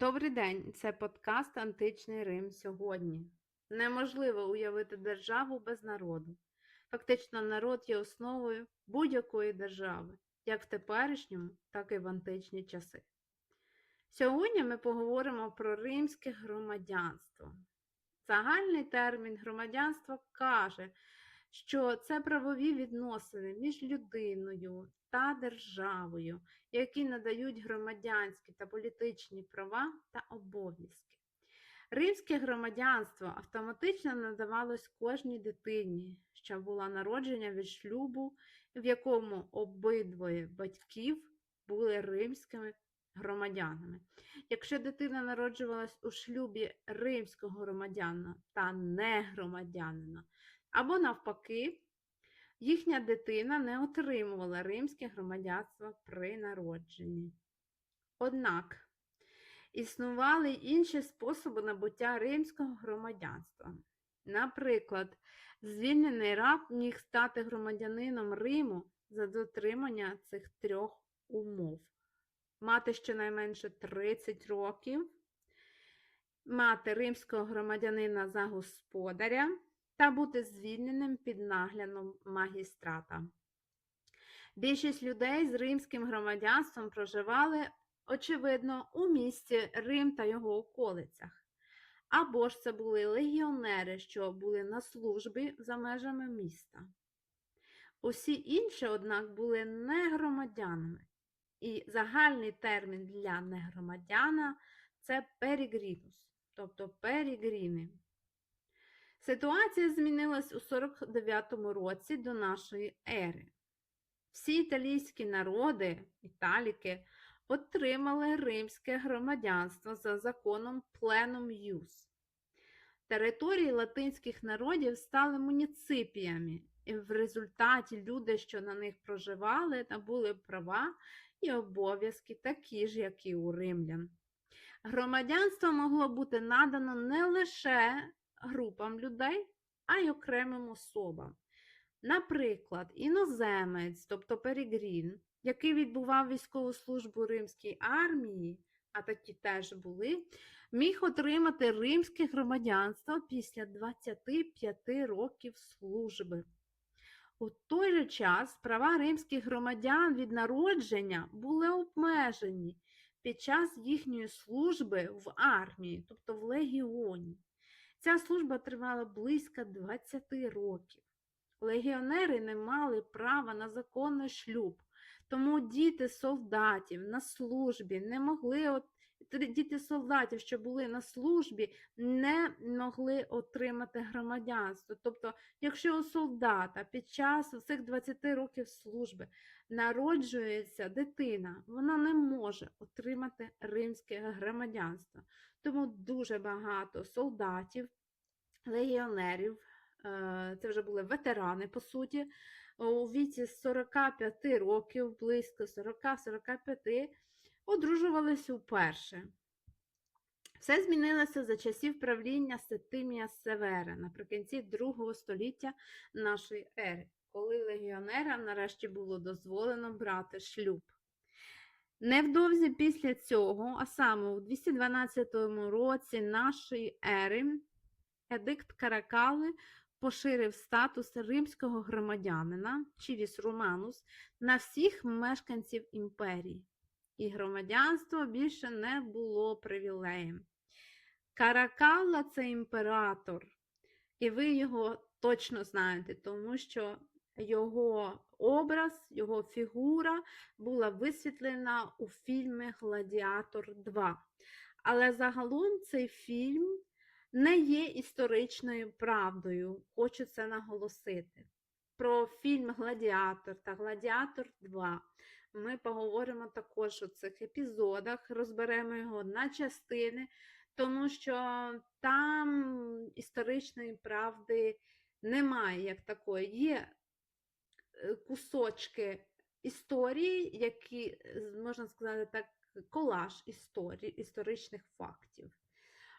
Добрий день, це подкаст Античний Рим сьогодні. Неможливо уявити державу без народу. Фактично, народ є основою будь-якої держави, як в теперішньому, так і в античні часи. Сьогодні ми поговоримо про римське громадянство. Загальний термін громадянства каже, що це правові відносини між людиною та державою, які надають громадянські та політичні права та обов'язки. Римське громадянство автоматично надавалось кожній дитині, що була народження від шлюбу, в якому обидвоє батьків були римськими громадянами. Якщо дитина народжувалась у шлюбі римського громадянина та негромадянина, або навпаки, їхня дитина не отримувала римське громадянство при народженні. Однак існували й інші способи набуття римського громадянства. Наприклад, звільнений раб міг стати громадянином Риму за дотримання цих трьох умов: мати щонайменше 30 років, мати римського громадянина за господаря та бути звільненим під наглядом магістрата. Більшість людей з римським громадянством проживали, очевидно, у місті Рим та його околицях. Або ж це були легіонери, що були на службі за межами міста. Усі інші, однак, були не громадянами, і загальний термін для негромадяна це перігрінус, тобто перігріни. Ситуація змінилась у 49 році до нашої ери. Всі італійські народи, італіки, отримали римське громадянство за законом Plenum Ius. Території латинських народів стали муніципіями, і в результаті люди, що на них проживали, набули права і обов'язки такі ж, як і у римлян. Громадянство могло бути надано не лише групам людей, а й окремим особам. Наприклад, іноземець, тобто Перегрін, який відбував військову службу римській армії, а такі теж були, міг отримати римське громадянство після 25 років служби. У той же час права римських громадян від народження були обмежені під час їхньої служби в армії, тобто в легіоні. Ця служба тривала близько 20 років. Легіонери не мали права на законний шлюб, тому діти солдатів на службі не могли. Діти солдатів, що були на службі, не могли отримати громадянство. Тобто, якщо у солдата під час цих 20 років служби народжується дитина, вона не може отримати римське громадянство. Тому дуже багато солдатів, легіонерів, е, це вже були ветерани, по суті, у віці 45 років, близько 40-45, одружувалися вперше. Все змінилося за часів правління Сетимія Севера наприкінці другого століття нашої ери, коли легіонерам нарешті було дозволено брати шлюб. Невдовзі після цього, а саме у 212 році нашої ери, Едикт Каракали поширив статус римського громадянина Чивіс Романус на всіх мешканців імперії, і громадянство більше не було привілеєм. Каракалла це імператор, і ви його точно знаєте, тому що його образ, його фігура була висвітлена у фільмі Гладіатор 2. Але загалом цей фільм не є історичною правдою, хочу це наголосити. Про фільм Гладіатор та Гладіатор 2 ми поговоримо також у цих епізодах, розберемо його на частини, тому що там історичної правди немає як такої. Є е, кусочки історії, які, можна сказати так, колаж історії, історичних фактів.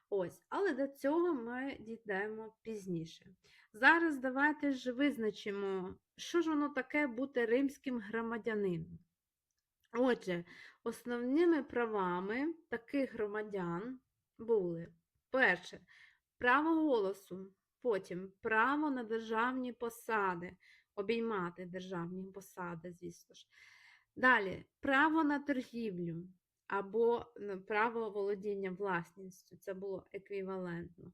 Ось, але до цього ми дійдемо пізніше. Зараз давайте ж визначимо, що ж воно таке бути римським громадянином. Отже, основними правами таких громадян були перше право голосу, потім право на державні посади, обіймати державні посади, звісно ж. Далі право на торгівлю або ну, право володіння власністю, це було еквівалентно.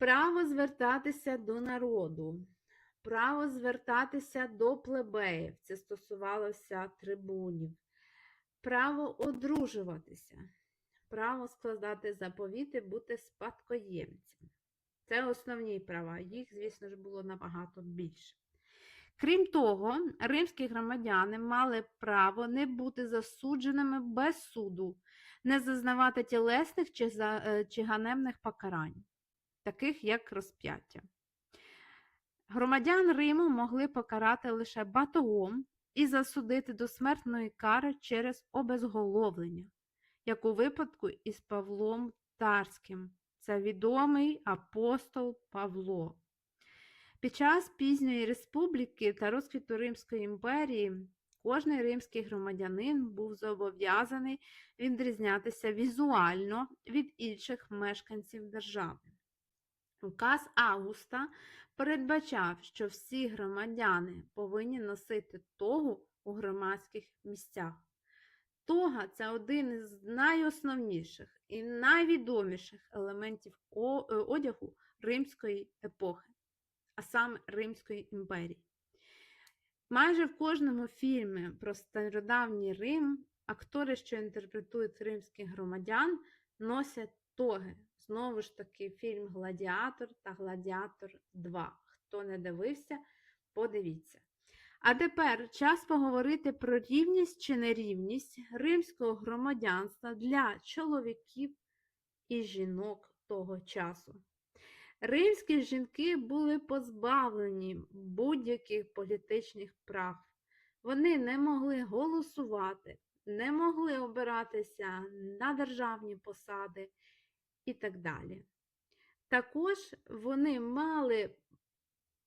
Право звертатися до народу, право звертатися до плебеїв, це стосувалося трибунів, право одружуватися, право складати заповіти, бути спадкоємцем. Це основні права, їх, звісно ж, було набагато більше. Крім того, римські громадяни мали право не бути засудженими без суду, не зазнавати тілесних чи, е, ганебних покарань, таких як розп'яття. Громадян Риму могли покарати лише батогом і засудити до смертної кари через обезголовлення, як у випадку із Павлом Тарським. Це відомий апостол Павло. Під час пізньої республіки та розквіту Римської імперії кожний римський громадянин був зобов'язаний відрізнятися візуально від інших мешканців держави. Указ Августа передбачав, що всі громадяни повинні носити тогу у громадських місцях. Тога це один із найосновніших і найвідоміших елементів е, одягу римської епохи, а саме Римської імперії. Майже в кожному фільмі про стародавній Рим актори, що інтерпретують римських громадян, носять тоги. Знову ж таки, фільм Гладіатор та Гладіатор 2. Хто не дивився, подивіться. А тепер час поговорити про рівність чи нерівність римського громадянства для чоловіків і жінок того часу. Римські жінки були позбавлені будь-яких політичних прав. Вони не могли голосувати, не могли обиратися на державні посади і так далі. Також вони мали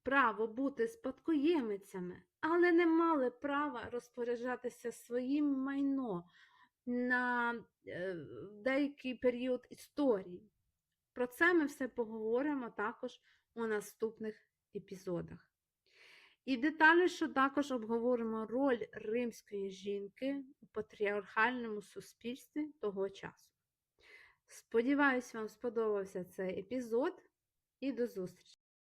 право бути спадкоємицями, але не мали права розпоряджатися своїм майно на е, деякий період історії. Про це ми все поговоримо також у наступних епізодах. І детальніше також обговоримо роль римської жінки у патріархальному суспільстві того часу. Сподіваюсь, вам сподобався цей епізод і до зустрічі!